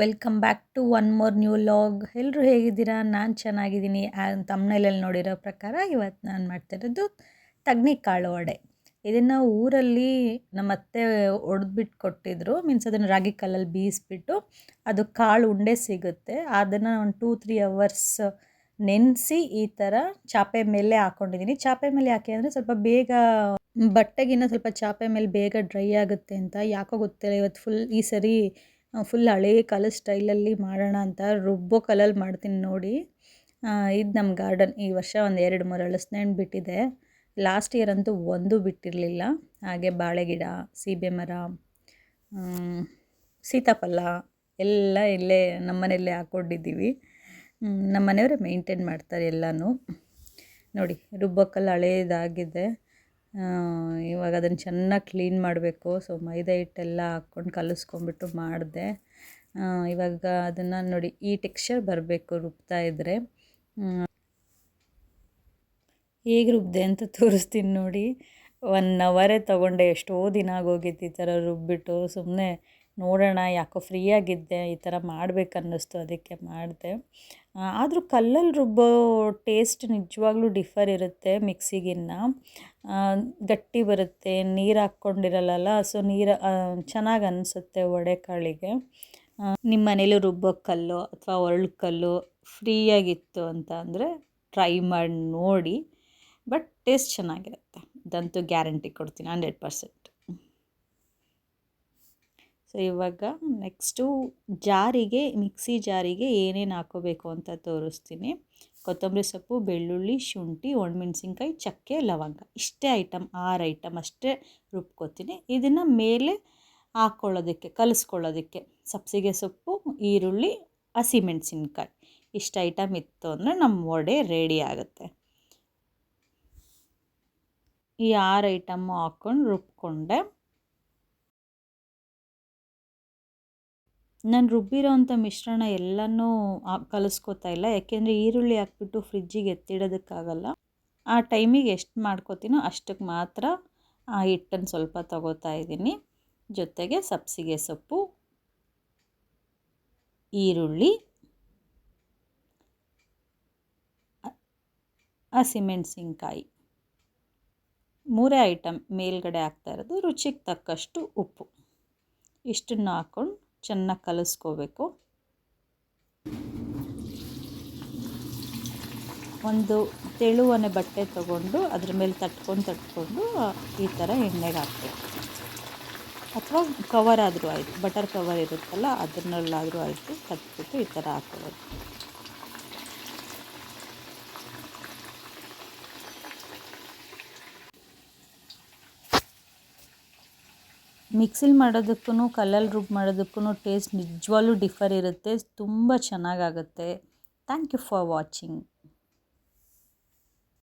Welcome back to one more new vlog. ಎಲ್ಲರೂ ಹೇಗಿದ್ದೀರಾ? ನಾನು ಚೆನ್ನಾಗಿದ್ದೀನಿ. ತಮ್ಮನೇಲಲ್ಲಿ ನೋಡಿರೋ ಪ್ರಕಾರ ಇವತ್ತು ನಾನು ಮಾಡ್ತಿರೋದು ತಗ್ನಿ ಕಾಳು ವಡೆ ಇದನ್ನು ಊರಲ್ಲಿ ನಮ್ಮ ಅತ್ತೆ ಒಡೆದ್ಬಿಟ್ಟು ಕೊಟ್ಟಿದ್ರು. ಮೀನ್ಸ್ ಅದನ್ನು ರಾಗಿ ಕಲ್ಲಲ್ಲಿ ಬೀಸ್ಬಿಟ್ಟು ಅದು ಕಾಳು ಉಂಡೆ ಸಿಗುತ್ತೆ. ಅದನ್ನು ಒಂದು ಟೂ ತ್ರೀ ಅವರ್ಸ್ ನೆನೆಸಿ ಈ ಥರ ಚಾಪೆ ಮೇಲೆ ಹಾಕ್ಕೊಂಡಿದ್ದೀನಿ ಚಾಪೆ ಮೇಲೆ ಯಾಕೆ ಅಂದರೆ ಸ್ವಲ್ಪ ಬೇಗ ಬಟ್ಟೆಗಿನ್ನ ಸ್ವಲ್ಪ ಚಾಪೆ ಮೇಲೆ ಬೇಗ ಡ್ರೈ ಆಗುತ್ತೆ ಅಂತ. ಯಾಕೋ ಗೊತ್ತಿಲ್ಲ. ಇವತ್ತು ಫುಲ್ ಈ ಸರಿ ಫುಲ್ ಹಳೇ ಕಾಲದ ಸ್ಟೈಲಲ್ಲಿ ಮಾಡೋಣ ಅಂತ ರುಬ್ಬೋ ಕಲಲ್ಲಿ ಮಾಡ್ತೀನಿ ನೋಡಿ. ಇದು ನಮ್ಮ ಗಾರ್ಡನ್ ಈ ವರ್ಷ ಒಂದು ಎರಡು ಮೂರು ಹಣ್ಣು ಬಿಟ್ಟಿದೆ ಲಾಸ್ಟ್ ಇಯರ್ ಅಂತೂ ಒಂದೂ ಬಿಟ್ಟಿರಲಿಲ್ಲ. ಹಾಗೆ ಬಾಳೆ ಗಿಡ ಸೀಬೆ ಮರ ಸೀತಾಫಲ ಎಲ್ಲ ಇಲ್ಲೇ ನಮ್ಮನೆಯಲ್ಲೇ ಹಾಕ್ಕೊಂಡಿದ್ದೀವಿ ನಮ್ಮ ಮನೆಯವರೇ ಮೇಂಟೈನ್ ಮಾಡ್ತಾರೆ ಎಲ್ಲನೂ. ನೋಡಿ ರುಬ್ಬಕ್ಕಲ್ಲಿ ಹಳೇದಾಗಿದೆ. ಇವಾಗ ಅದನ್ನು ಚೆನ್ನಾಗಿ ಕ್ಲೀನ್ ಮಾಡಬೇಕು. ಸೊ ಮೈದಾ ಹಿಟ್ಟೆಲ್ಲ ಹಾಕ್ಕೊಂಡು ಕಲಿಸ್ಕೊಂಬಿಟ್ಟು ಮಾಡಿದೆ. ಇವಾಗ ಅದನ್ನು ನೋಡಿ, ಈ ಟೆಕ್ಸ್ಚರ್ ಬರಬೇಕು ರುಬ್ತಾ ಇದ್ದರೆ ಹೇಗೆ ರುಬ್ಬಿದೆ ಅಂತ ತೋರಿಸ್ತೀನಿ ನೋಡಿ. ಒನ್ ಅವರೇ ತೊಗೊಂಡೆ. ಎಷ್ಟೋ ದಿನ ಆಗೋಗಿತ್ತು ಈ ಥರ ರುಬ್ಬಿಟ್ಟು. ಸುಮ್ಮನೆ ನೋಡೋಣ, ಯಾಕೋ ಫ್ರೀಯಾಗಿದ್ದೆ, ಈ ಥರ ಅನ್ನಿಸ್ತು ಅದಕ್ಕೆ ಮಾಡಿದೆ. ಆದರೂ ಕಲ್ಲಲ್ಲಿ ರುಬ್ಬೋ ಟೇಸ್ಟ್ ನಿಜವಾಗ್ಲೂ ಡಿಫರ್ ಇರುತ್ತೆ ಮಿಕ್ಸಿಗಿನ್ನ. ಗಟ್ಟಿ ಬರುತ್ತೆ, ನೀರು ಹಾಕ್ಕೊಂಡಿರಲ್ಲ ಸೊ ನೀರು ಚೆನ್ನಾಗಿ ಅನಿಸುತ್ತೆ ವಡೆ ಕಾಳಿಗೆ. ನಿಮ್ಮ ಮನೇಲಿ ರುಬ್ಬೋ ಕಲ್ಲು ಅಥವಾ ಒರಳು ಕಲ್ಲು ಫ್ರೀಯಾಗಿತ್ತು ಅಂತ ಅಂದರೆ ಟ್ರೈ ಮಾಡಿ, ನೋಡಿ. ಬಟ್ ಟೇಸ್ಟ್ ಚೆನ್ನಾಗಿರುತ್ತೆ. ಇದಂತೂ ಗ್ಯಾರಂಟಿ ಕೊಡ್ತೀನಿ, ಹಂಡ್ರೆಡ್ ಪರ್ಸೆಂಟ್. ಸೊ ಇವಾಗ ನೆಕ್ಸ್ಟು ಜಾರಿಗೆ, ಮಿಕ್ಸಿ ಜಾರಿಗೆ ಏನೇನು ಹಾಕೋಬೇಕು ಅಂತ ತೋರಿಸ್ತೀನಿ. ಕೊತ್ತಂಬರಿ ಸೊಪ್ಪು, ಬೆಳ್ಳುಳ್ಳಿ, ಶುಂಠಿ, ಒಣಮೆಣ್ಸಿನ್ಕಾಯಿ, ಚಕ್ಕೆ, ಲವಂಗ. ಇಷ್ಟೇ ಐಟಮ್ ಆರು ಐಟಮ್ ಅಷ್ಟೇ ರುಬ್ಕೋತೀನಿ. ಇದನ್ನು ಮೇಲೆ ಹಾಕ್ಕೊಳ್ಳೋದಕ್ಕೆ ಕಲಿಸ್ಕೊಳ್ಳೋದಕ್ಕೆ ಸಬ್ಸಿಗೆ ಸೊಪ್ಪು, ಈರುಳ್ಳಿ, ಹಸಿಮೆಣಸಿನ್ಕಾಯಿ. ಇಷ್ಟು ಐಟಮ್ ಇತ್ತು ಅಂದರೆ ನಮ್ಮ ವಡೆ ರೆಡಿ ಆಗುತ್ತೆ. ಈ ಆರು ಐಟಮ್ಮು ಹಾಕ್ಕೊಂಡು ರುಬ್ಕೊಂಡೆ. ನಾನು ರುಬ್ಬಿರೋ ಅಂಥ ಮಿಶ್ರಣ ಎಲ್ಲನೂ ಕಲಿಸ್ಕೋತಾ ಇಲ್ಲ. ಯಾಕೆಂದರೆ ಈರುಳ್ಳಿ ಹಾಕ್ಬಿಟ್ಟು ಫ್ರಿಜ್ಜಿಗೆ ಎತ್ತಿಡೋದಕ್ಕಾಗಲ್ಲ. ಆ ಟೈಮಿಗೆ ಎಷ್ಟು ಮಾಡ್ಕೋತೀನೋ ಅಷ್ಟಕ್ಕೆ ಮಾತ್ರ ಆ ಹಿಟ್ಟನ್ನು ಸ್ವಲ್ಪ ತಗೋತಾ ಇದ್ದೀನಿ. ಜೊತೆಗೆ ಸಬ್ಸಿಗೆ ಸೊಪ್ಪು, ಈರುಳ್ಳಿ, ಹಸಿಮೆಣಸಿನ್ಕಾಯಿ. ಮೂರೇ ಐಟಮ್ ಮೇಲ್ಗಡೆ ಹಾಕ್ತಾ ಇರೋದು ರುಚಿಗೆ ತಕ್ಕಷ್ಟು ಉಪ್ಪು. ಇಷ್ಟನ್ನು ಹಾಕ್ಕೊಂಡು ಚೆನ್ನಾಗಿ ಕಲಿಸ್ಕೋಬೇಕು. ಒಂದು ತೆಳುವನೆ ಬಟ್ಟೆ ತಗೊಂಡು ಅದ್ರ ಮೇಲೆ ತಟ್ಕೊಂಡು ತಟ್ಕೊಂಡು ಈ ಥರ ಎಣ್ಣೆಗೆ ಹಾಕ್ಬೇಕು. ಅಥವಾ ಕವರ್ ಆದರೂ ಆಯಿತು, ಬಟರ್ ಕವರ್ ಇರುತ್ತಲ್ಲ, ಅದರಲ್ಲಾದರೂ ಆಯಿತು, ತಟ್ಬಿಟ್ಟು ಈ ಥರ ಹಾಕೊಳ್ಳೋದು ಮಿಕ್ಸಿಲಿ ಮಾಡೋದಕ್ಕೂ ಕಲ್ಲಲ್ಲಿ ರುಬ್ ಮಾಡೋದಕ್ಕೂ ಟೇಸ್ಟ್ ನಿಜವಾಗ್ಲೂ ಡಿಫರ್ ಇರುತ್ತೆ. ತುಂಬ ಚೆನ್ನಾಗಾಗುತ್ತೆ. Thank you for watching